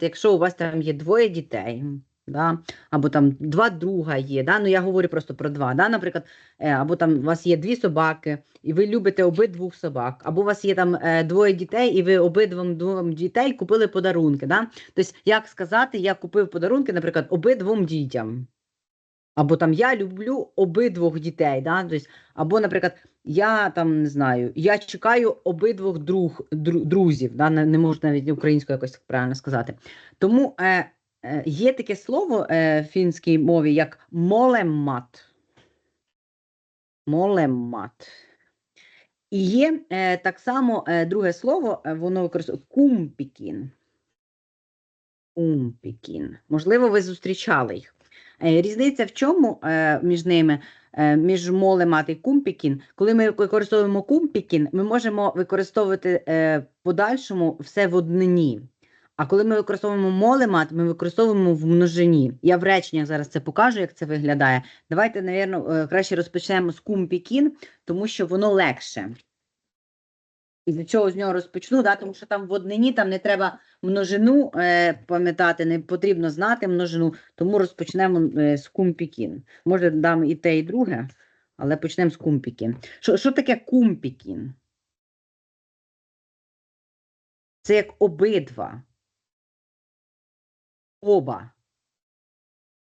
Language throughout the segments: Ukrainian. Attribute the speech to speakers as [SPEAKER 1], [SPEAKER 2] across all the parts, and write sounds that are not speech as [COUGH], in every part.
[SPEAKER 1] якщо у вас там є двоє дітей, да, або там два друга є, да, ну я говорю просто про два, да, наприклад, е, або там у вас є дві собаки, і ви любите обидвох собак, або у вас є там е, двоє дітей, і ви обидвом двом дітей купили подарунки. Да? Тобто, як сказати, я купив подарунки, наприклад, обидвом дітям. Або там я люблю обидвох дітей, да? тобто, або, наприклад, я там не знаю, я чекаю обидвох друг, друзів, да? не, можу навіть українською якось правильно сказати. Тому е, е, є таке слово е, в фінській мові, як молемат. Молемат. І є е, так само е, друге слово, е, воно використовує кумпікін. Кумпікін. Можливо, ви зустрічали їх. Е, Різниця в чому е, між ними, між молемат і кумпікін? Коли ми використовуємо кумпікін, ми можемо використовувати е, подальшому все в однині. А коли ми використовуємо молемат, ми використовуємо в множині. Я в реченнях зараз це покажу, як це виглядає. Давайте, напевно, краще розпочнемо з кумпікін, тому що воно легше. І для чого з нього розпочну, да? тому що там в однині там не треба множину е, пам'ятати, не потрібно знати множину, тому розпочнемо е, з кумпікін. Може, дам і те, і друге, але почнемо з кумпікін. Що, що таке кумпікін? Це як обидва. Оба.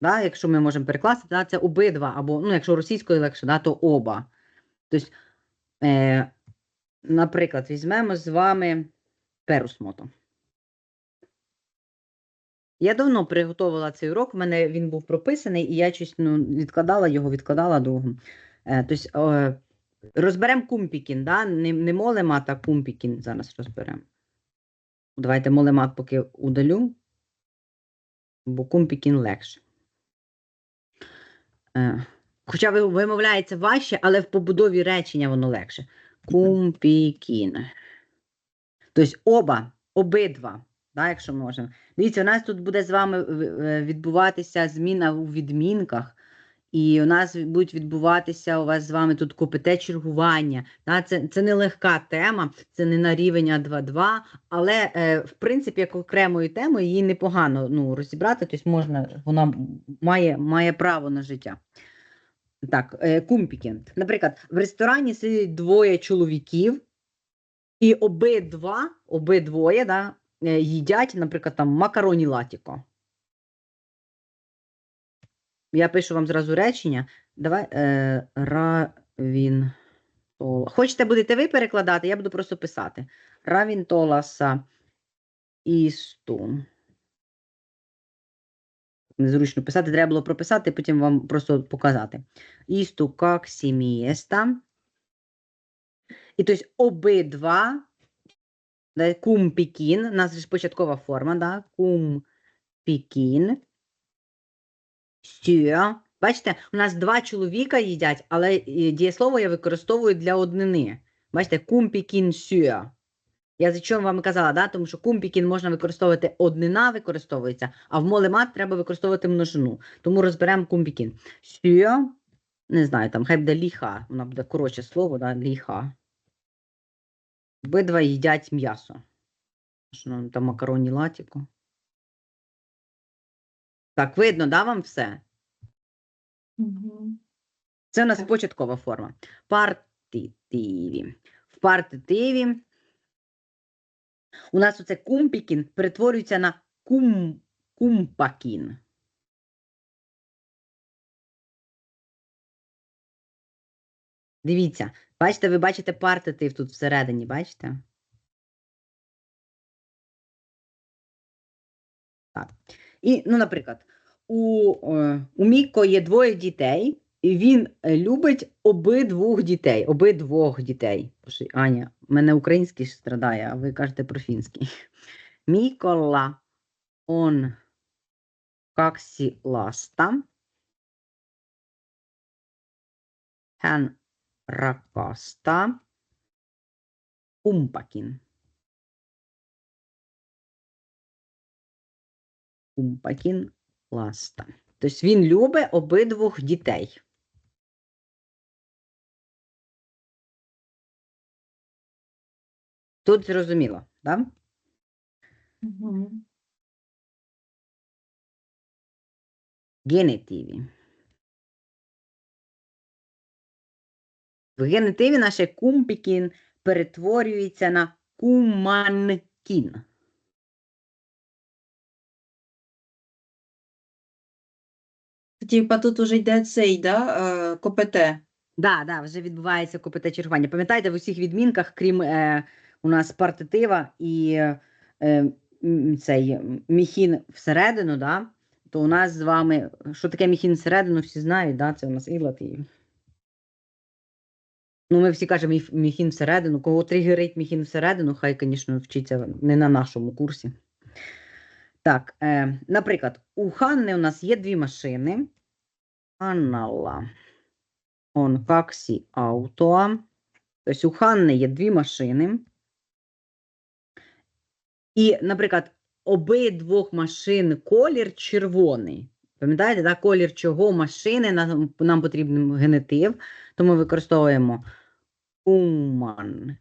[SPEAKER 1] Да? Якщо ми можемо перекласти, да? це обидва, або, ну, якщо російською легше, да, то оба. Тобто, е, наприклад, візьмемо з вами перусмото. Я давно приготувала цей урок, в мене він був прописаний, і я щось ну, відкладала його, відкладала довго. Е, тобто, е, розберемо кумпікін, да? не, не молемат, а кумпікін зараз розберемо. Давайте молемат поки удалю, бо кумпікін легше. Е, хоча вимовляється важче, але в побудові речення воно легше. Кумпікін. Тобто оба, обидва, да, якщо можемо. Дивіться, у нас тут буде з вами е, відбуватися зміна у відмінках, і у нас будуть відбуватися у вас з вами тут КПТ чергування. Да, це, це не легка тема, це не на рівень А2-2, але е, в принципі, як окремою темою її непогано ну, розібрати, тобто можна, вона має, має право на життя. Так, е, кумпікін. Наприклад, в ресторані сидять двоє чоловіків, і обидва, обидвоє, да, е, їдять, наприклад, там макароні латіко. Я пишу вам зразу речення. Давай е, равін. Хочете будете ви перекладати, я буду просто писати. Равінтоласа істу. Незручно писати, треба було прописати, потім вам просто показати. Істу как сімієста. І тобто обидва, да, кумпікін, у нас ж початкова форма, да, кумпікін, сю. Бачите, у нас два чоловіка їдять, але е, дієслово я використовую для однини. Бачите, кумпікін сю. Я за чому вам казала, да? тому що кумпікін можна використовувати однина використовується, а в молемат треба використовувати множину. Тому розберемо кумпікін. Сю, не знаю, там хай буде ліха, вона буде коротше слово, да? ліха. Обидва їдять м'ясо. Нам там макароні латіко. Так, видно, да, вам все? Це у нас
[SPEAKER 2] Так.
[SPEAKER 1] початкова форма. Партитиві. В партитиві у нас оце кумпікін перетворюється на кум, кумпакін. Дивіться, бачите, ви бачите партитив тут всередині, бачите? Так. І, ну, наприклад, у, е, у Міко є двоє дітей, він е, любить обидвох дітей, обидвох дітей. Аня, в мене український страдає, а ви кажете про фінський. [LAUGHS] Мікола он каксі ласта. Hän rakastaa kumpakin. Kumpakin ласта. Тобто він любить обидвох дітей. Тут зрозуміло, так? Да?
[SPEAKER 2] Мгм.
[SPEAKER 1] генетиві. В генетиві наше кумпікін перетворюється на куманкін.
[SPEAKER 2] Типа тут уже йде цей, да, е, КПТ.
[SPEAKER 1] Да, да, вже відбувається КПТ чергування. Пам'ятаєте, в усіх відмінках, крім е, у нас партитива і е, цей міхін всередину, да, то у нас з вами, що таке міхін всередину, всі знають, да, це у нас ілат і. Ну, ми всі кажемо міхін всередину. Кого тригерить міхін всередину, хай, звісно, вчиться не на нашому курсі. Так, е, наприклад, у Ханни у нас є дві машини. Аннала. Он каксі ауто. Тобто у Ханни є дві машини. І, наприклад, обидвох машин колір червоний. Пам'ятаєте, да? колір чого машини нам, нам потрібен генетив, то ми використовуємо Уманкін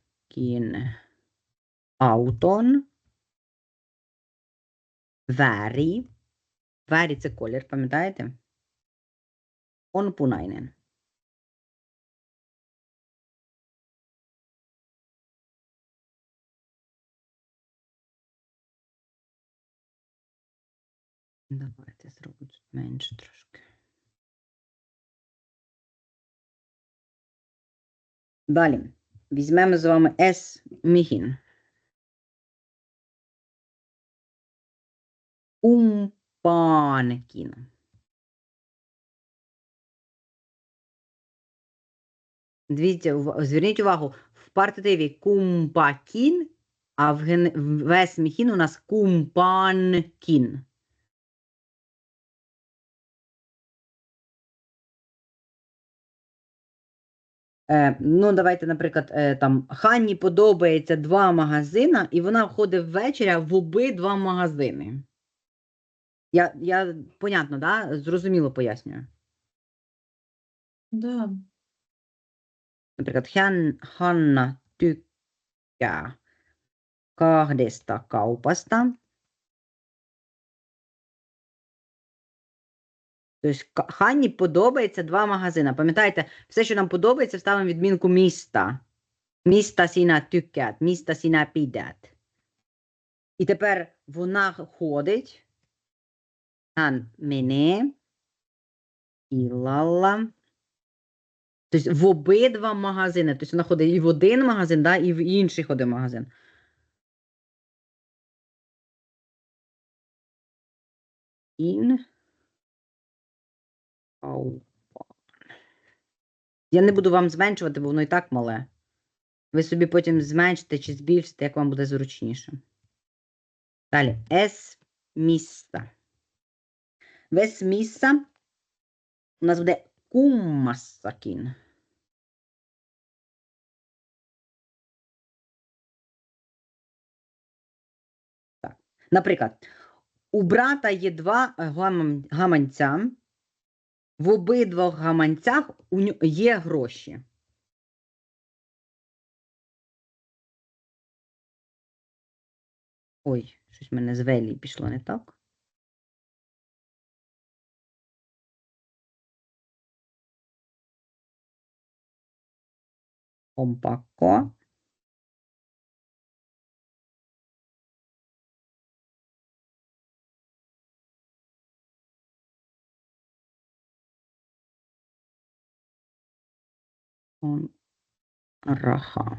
[SPEAKER 1] аутон. Вері. Вері це колір, пам'ятаєте? Он пунайнен. Давайте зробимо тут менше трошки. Далі. Візьмемо з вами С мігін. Умпанкін. Дивіться, зверніть увагу, в партитиві кумпакін, а в, ген... в вес міхін у нас кумпанкін. Ну, давайте, наприклад, е, там Ханні подобається два магазини, і вона входить ввечері в обидва магазини. Я, я понятно, да? Зрозуміло пояснюю.
[SPEAKER 2] Да.
[SPEAKER 1] Наприклад, hän, Hanna tykkää kahdesta kaupasta. Тобто Ханні подобається два магазини. Пам'ятаєте, все, що нам подобається, ставимо відмінку міста. Міста sinä tykkäät, міста sinä pidät. І тепер вона ходить. Hän menee illalla. Тобто в обидва магазини. Тобто вона ходить і в один магазин, да, і в інший ходить магазин. Ін. Я не буду вам зменшувати, бо воно і так мале. Ви собі потім зменшите чи збільшите, як вам буде зручніше. Далі. Ес міста. Вес міста у нас буде куммассакін. Так. Наприклад, у брата є два гаманця. В обидвох гаманцях є гроші. Ой, щось в мене з велії пішло не так. Компако. Раха.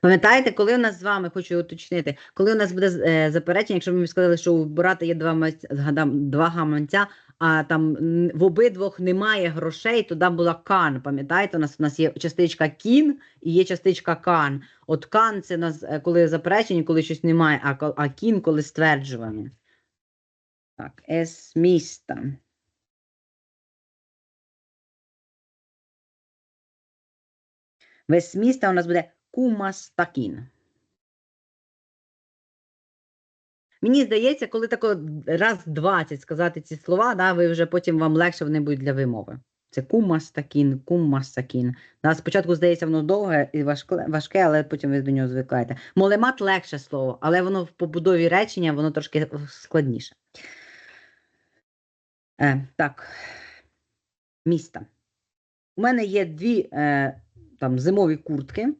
[SPEAKER 1] Пам'ятаєте, коли у нас з вами, хочу уточнити, коли у нас буде е, заперечення, якщо ми сказали, що у брата є два, два гаманця, а там в обидвох немає грошей, там була кан. Пам'ятаєте, у нас у нас є частичка кін і є частичка кан. От кан це нас е, коли заперечення, коли щось немає, а, а кін коли стверджування. Так, ес міста. Весь міста у нас буде кумастакін. Мені здається, коли тако раз 20 сказати ці слова, да, ви вже потім вам легше вони будуть для вимови. Це кумастакін, куммастакін. Да, спочатку здається, воно довге і важке, важке, але потім ви до нього звикаєте. Молемат легше слово, але воно в побудові речення воно трошки складніше. Е, так, міста. У мене є дві е, там, зимові куртки.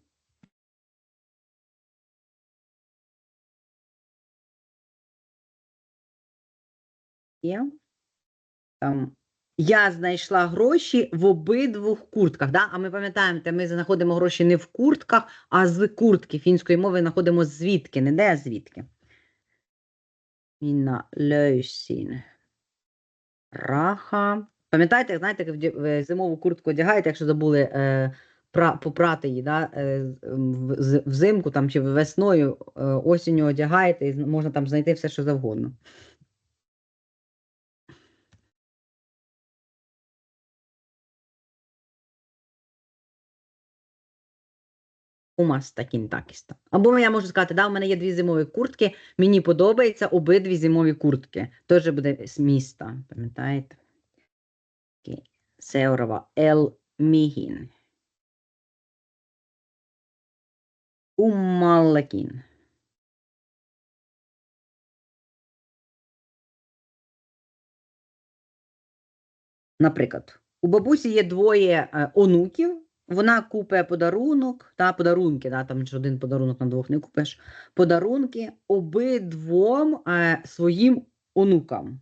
[SPEAKER 1] Там, я знайшла гроші в обидвох куртках. Да? А ми пам'ятаємо, ми знаходимо гроші не в куртках, а з куртки фінської мови знаходимо звідки, не де, а звідки. Мінна лöysin. Раха. Пам'ятаєте, знаєте, зимову куртку одягаєте, якщо забули е, попрати її, да? е, взимку там, чи весною, е, осінню одягаєте, і можна там знайти все, що завгодно. Умаста кінтакіста. Або я можу сказати, да, у мене є дві зимові куртки, мені подобаються обидві зимові куртки. Теж буде з міста, пам'ятаєте? Окей. Seuraava El mihin. Kummallekin. Наприклад, у бабусі є двоє е, онуків, вона купить подарунок, та подарунки, да, там ж один подарунок на двох не купиш. Подарунки обидвом е, своїм онукам.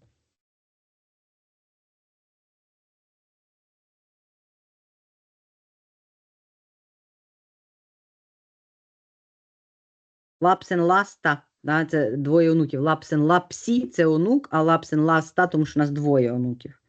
[SPEAKER 1] Лапсен ласта, да, це двоє онуків. Лапсен лапсі це онук, а лапсен ласта, тому що у нас двоє онуків.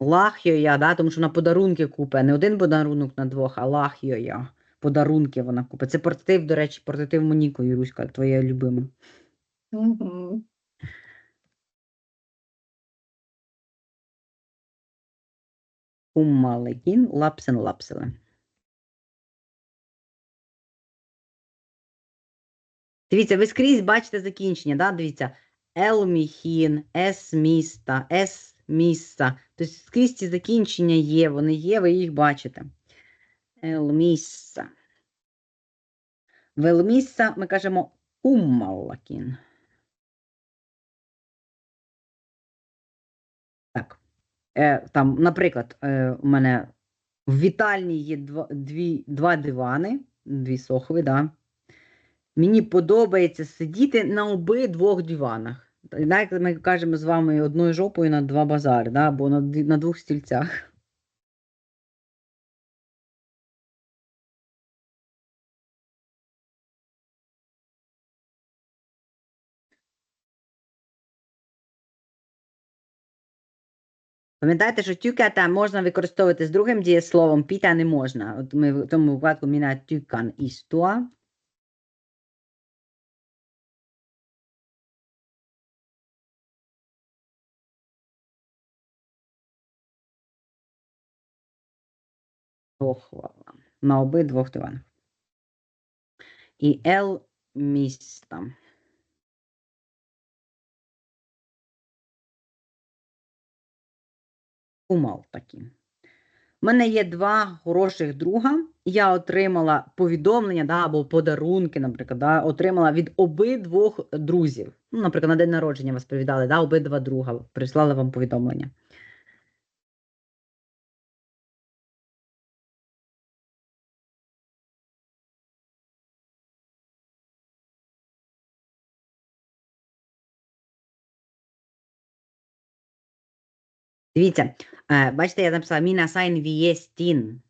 [SPEAKER 1] Лахйоя, да, тому що вона подарунки купить. Не один подарунок на двох, а лахйоя. Подарунки вона купить. Це портатив, до речі, портатив Моніко, Юруська, твоя любима.
[SPEAKER 2] Угу.
[SPEAKER 1] Уммалекін, лапсен лапселе. Дивіться, ви скрізь бачите закінчення, да? дивіться. Елміхін, ес міста, ес міста. Тобто скрізь ці закінчення є, вони є, ви їх бачите. Елмісса. Велмісса ми кажемо уммаллакін. Е, там, наприклад, е, у мене в вітальні є два, дві, два дивани, дві сохви, да. Мені подобається сидіти на обидвох диванах. Як ми кажемо з вами одною жопою на два базари, да, або на, на двох стільцях. Пам'ятаєте, що тюката можна використовувати з другим дієсловом, піта не можна. От ми в тому випадку міна тюкан істуа. На обидвох диванах. І ел міста. Умов такі. У мене є два хороших друга. Я отримала повідомлення да, або подарунки, наприклад, да, отримала від обидвох друзів. Ну, наприклад, на день народження вас привітали, да, обидва друга прислали вам повідомлення. Дивіться, е, бачите, я написала Міна Сайн Вієстін.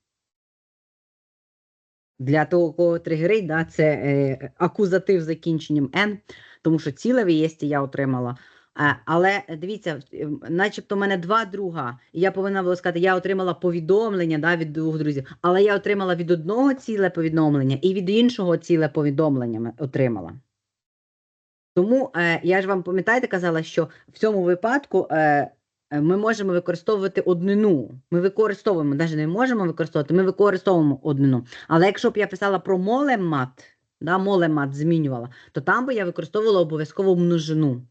[SPEAKER 1] Для того, кого тригерить, да, це е, акузатив з закінченням N, тому що ціле вієсті я отримала. Е, але дивіться, начебто в мене два друга, і я повинна була сказати, я отримала повідомлення да, від двох друзів, але я отримала від одного ціле повідомлення і від іншого ціле повідомлення отримала. Тому е, я ж вам пам'ятаєте, казала, що в цьому випадку е, Е, ми можемо використовувати однину. Ми використовуємо, навіть не можемо використовувати, ми використовуємо однину. Але якщо б я писала про молемат, да, молемат змінювала, то там би я використовувала обов'язково множину.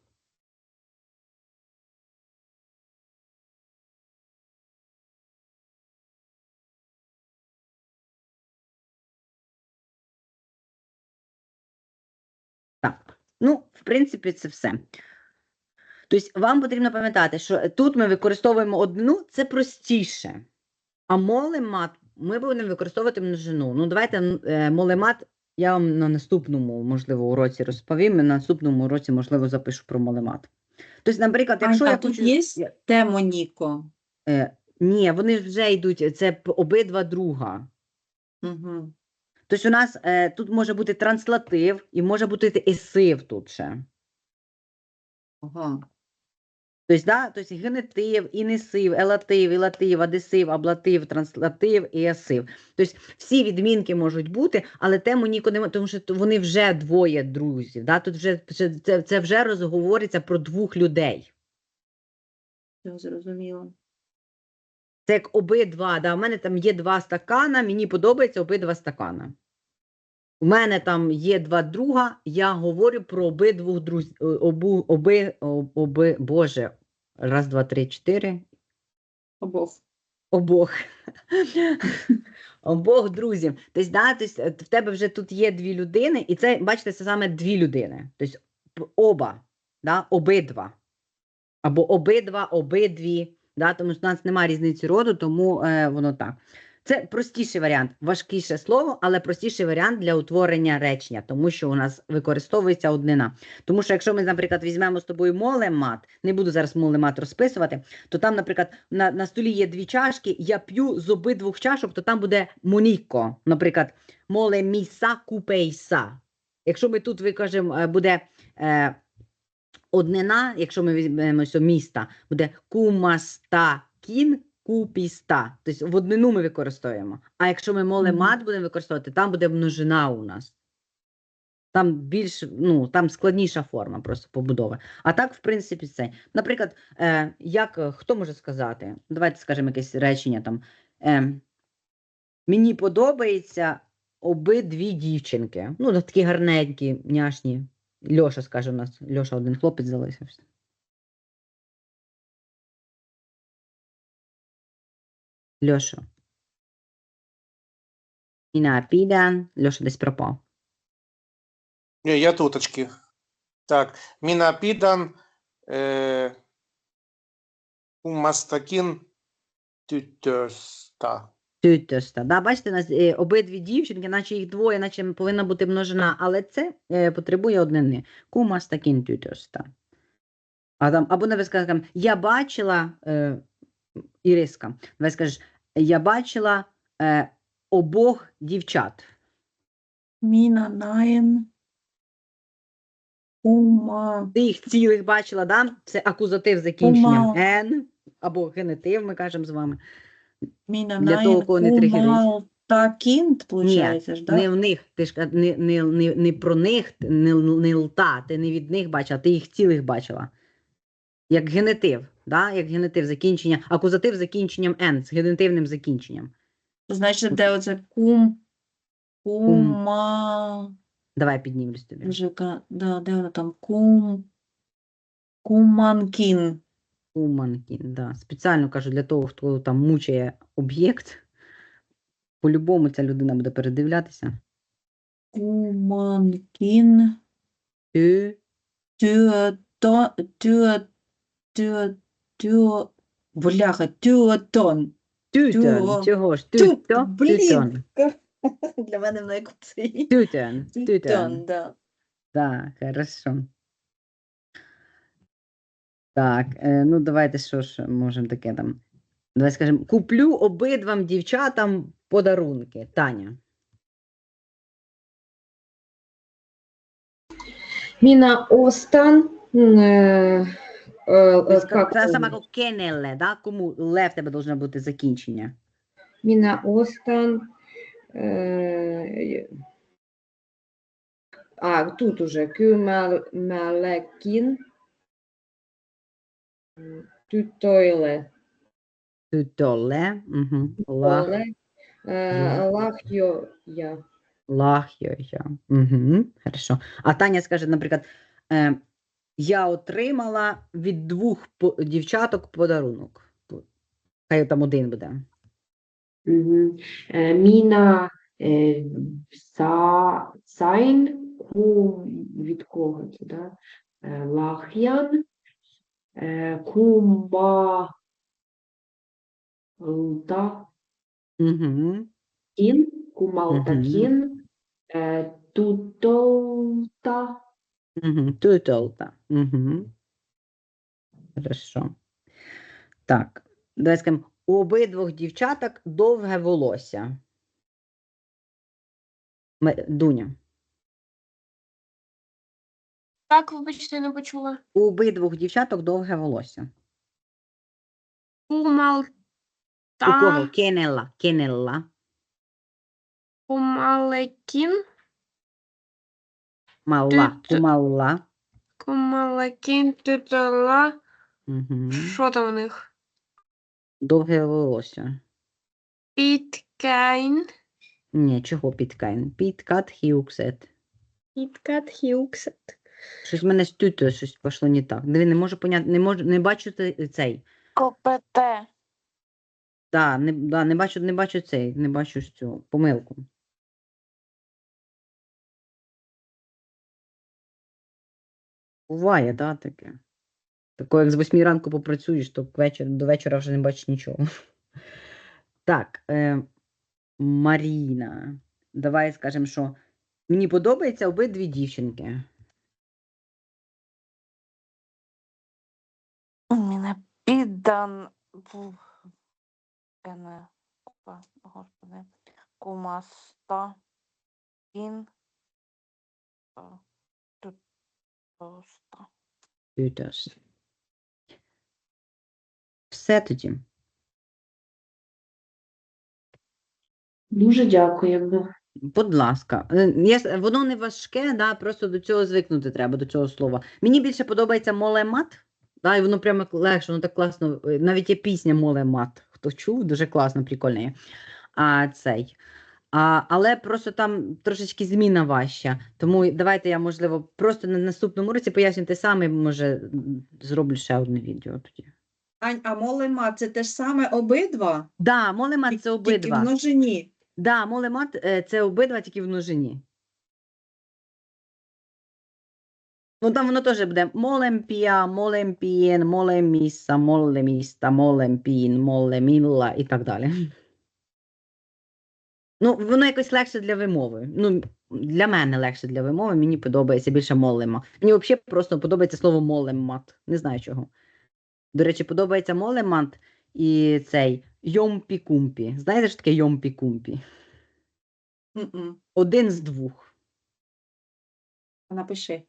[SPEAKER 1] Так, ну, в принципі, це все. Тобто, вам потрібно пам'ятати, що тут ми використовуємо одну, це простіше. А молемат ми будемо використовувати множину. Ну, давайте е, молемат я вам на наступному, можливо, уроці розповім. і На наступному уроці, можливо, запишу про молемат. Тобто, наприклад, якщо
[SPEAKER 2] Анька,
[SPEAKER 1] я
[SPEAKER 2] тут
[SPEAKER 1] хочу.
[SPEAKER 2] є
[SPEAKER 1] я-
[SPEAKER 2] Темоніко.
[SPEAKER 1] Е, ні, вони вже йдуть, це обидва друга.
[SPEAKER 2] Угу.
[SPEAKER 1] Тобто у нас е, тут може бути транслатив і може бути есив тут ще.
[SPEAKER 2] Ага.
[SPEAKER 1] Тобто, да, тобто генетив, інесив, елатив, ілатив, адесив, аблатив, транслатив і асив. Тобто всі відмінки можуть бути, але тему ніко немає, тому що вони вже двоє друзів. Да? Тут вже це, це, вже розговориться про двох людей.
[SPEAKER 2] Зрозуміло.
[SPEAKER 1] Це як обидва. Да? У мене там є два стакана, мені подобається обидва стакана. У мене там є два друга, я говорю про обидвох друзів. Обу, оби, об- оби, Боже, раз, два, три, чотири.
[SPEAKER 2] Обох.
[SPEAKER 1] Обох. [LAUGHS] Обох друзів. Тобто, да, тобто, е, в тебе вже тут є дві людини, і це, бачите, це саме дві людини. Тобто оба, да, обидва. Або обидва, обидві. Да, тому що в нас немає різниці роду, тому е, воно так. Це простіший варіант, важкіше слово, але простіший варіант для утворення речення, тому що у нас використовується однина. Тому що якщо ми, наприклад, візьмемо з тобою молемат, не буду зараз молемат розписувати, то там, наприклад, на, на столі є дві чашки, я п'ю з обидвох чашок, то там буде моніко. Наприклад, моле міса купейса. Якщо ми тут викажемо, е, буде е, однина, якщо ми візьмемо міста, буде кумаста кін купіста. Тобто в однину ми використовуємо. А якщо ми молемат будемо використовувати, там буде множина у нас. Там більш, ну, там складніша форма просто побудови. А так, в принципі, це. Наприклад, е, як е, хто може сказати? Давайте скажемо якесь речення там. Е, мені подобається обидві дівчинки. Ну, такі гарненькі, няшні. Льоша скаже у нас. Льоша один хлопець залишився. Льоша. Іна піде. Льоша десь пропав.
[SPEAKER 3] Не, я туточки. Так, Минапидан, э, Умастакин, Тютёста.
[SPEAKER 1] Тютюста. Да, бачите, нас е, обидві дівчинки, наче їх двоє, наче повинна бути множина, але це е, потребує однини. Кума стакін тютюста. А там, або не скажемо, я бачила, е, Іриска, давай скажеш, я бачила е, обох дівчат.
[SPEAKER 2] Міна наєн. Ума.
[SPEAKER 1] Ти їх цілих бачила, да? Це акузатив з закінченням
[SPEAKER 2] Ума.
[SPEAKER 1] Н, або генетив, ми кажемо з вами.
[SPEAKER 2] Міна
[SPEAKER 1] Для того, кого не тригерить.
[SPEAKER 2] Умал та кінт, ж, да?
[SPEAKER 1] Не в них, ти ж ка- не, не, не, не про них, не, не лта, ти не від них бачила, ти їх цілих бачила. Як генетив, да? як генетив закінчення, акузатив закінченням N, з генетивним закінченням.
[SPEAKER 2] Значить, де оце кум. Кума.
[SPEAKER 1] Давай піднімлюсь тобі.
[SPEAKER 2] Мужика, да, де воно там? Кум. Куманкін.
[SPEAKER 1] Уманкін, да. Спеціально кажу для того, хто там мучає об'єкт. По-любому ця людина буде передивлятися.
[SPEAKER 2] Куманкін.
[SPEAKER 1] Тю,
[SPEAKER 2] Тюато, тюа, тюа, тюа, бляха, тюатон.
[SPEAKER 1] тютон, чого ж?
[SPEAKER 2] Тю,
[SPEAKER 1] Тюто,
[SPEAKER 2] блін.
[SPEAKER 1] тютон. [LAUGHS]
[SPEAKER 2] Для мене воно як цей.
[SPEAKER 1] Тютон, тютон.
[SPEAKER 2] Тютон, да.
[SPEAKER 1] Так, хорошо. Так, е, ну давайте що ж можемо таке там. Давай скажемо, куплю обидвам дівчатам подарунки. Таня.
[SPEAKER 4] Minä ostan,
[SPEAKER 1] Ти
[SPEAKER 4] äh,
[SPEAKER 1] ска-
[SPEAKER 4] как
[SPEAKER 1] Це саме як кенеле, да? Кому ле в тебе должно бути закінчення.
[SPEAKER 4] ostan, äh, а, тут уже kymällekin tytöille
[SPEAKER 1] Тютоле. Лах,
[SPEAKER 4] ole, äh, lahjoja.
[SPEAKER 1] Угу. Хорошо. А Таня скаже, наприклад, е, я отримала від двох дівчаток подарунок. Хай там один буде.
[SPEAKER 5] Äh, sa sain кум від кого це, да? Е, Лах'ян, е, кума, лта,
[SPEAKER 1] Угу.
[SPEAKER 5] кін, кумалтакін, е, тутолта,
[SPEAKER 1] Угу. Тутолта. Угу. Хорошо. Так, давай скажемо, у обидвох дівчаток довге волосся. Дуня.
[SPEAKER 6] Так, вибачте, не почула.
[SPEAKER 1] У обидвох дівчаток довге волосся.
[SPEAKER 6] Кумалта.
[SPEAKER 1] У кого? Кенелла. Кенелла.
[SPEAKER 6] Кумалекін.
[SPEAKER 1] Малла.
[SPEAKER 6] Тют-
[SPEAKER 1] Кумалла.
[SPEAKER 6] Кумалекін. Тутала.
[SPEAKER 1] Угу.
[SPEAKER 6] Що там у них?
[SPEAKER 1] Довге волосся.
[SPEAKER 6] Підкайн.
[SPEAKER 1] Ні, чого підкайн? Підкат хіуксет.
[SPEAKER 6] Підкат хіуксет.
[SPEAKER 1] Щось в мене з тютою щось пішло не так. Диви, не можу поняти, не можу, не бачу те- цей.
[SPEAKER 7] КПТ.
[SPEAKER 1] Да, не, да, не бачу, не бачу цей, не бачу цю помилку. Буває, да, таке. Тако, як з восьмі ранку попрацюєш, то вечір, до вечора вже не бачиш нічого. Так, е, Маріна. Давай скажемо, що мені подобаються обидві дівчинки.
[SPEAKER 7] Мене піддан. Опа, господи. Кумаста. Ін. Тут. Тоста.
[SPEAKER 1] Все тоді.
[SPEAKER 5] Дуже дякуємо.
[SPEAKER 1] Будь ласка, Е, я, воно не важке, да, просто до цього звикнути треба, до цього слова. Мені більше подобається молемат, да, і воно прямо легше, воно так класно. е, Навіть є пісня молемат. Хто чув, дуже класно, прикольно є. А цей. А, але просто там трошечки зміна важча. Тому давайте я, можливо, просто на наступному році поясню те саме, може, зроблю ще одне відео тоді.
[SPEAKER 2] Ань, а молема це те ж саме обидва?
[SPEAKER 1] Да, молемат це
[SPEAKER 2] Тільки
[SPEAKER 1] обидва.
[SPEAKER 2] в множині.
[SPEAKER 1] Да, молемат е, це обидва тільки в множині. Ну там воно теж буде молемпія, молемпієн, молеміса, молеміста, молемпін, молемілла і так далі. Ну, воно якось легше для вимови. Ну, для мене легше для вимови, мені подобається більше молема. Мені взагалі просто подобається слово молемат. Не знаю чого. До речі, подобається молемат і цей йомпі-кумпі. Знаєте, що таке йомпі-кумпі? Один з двох.
[SPEAKER 2] Напиши.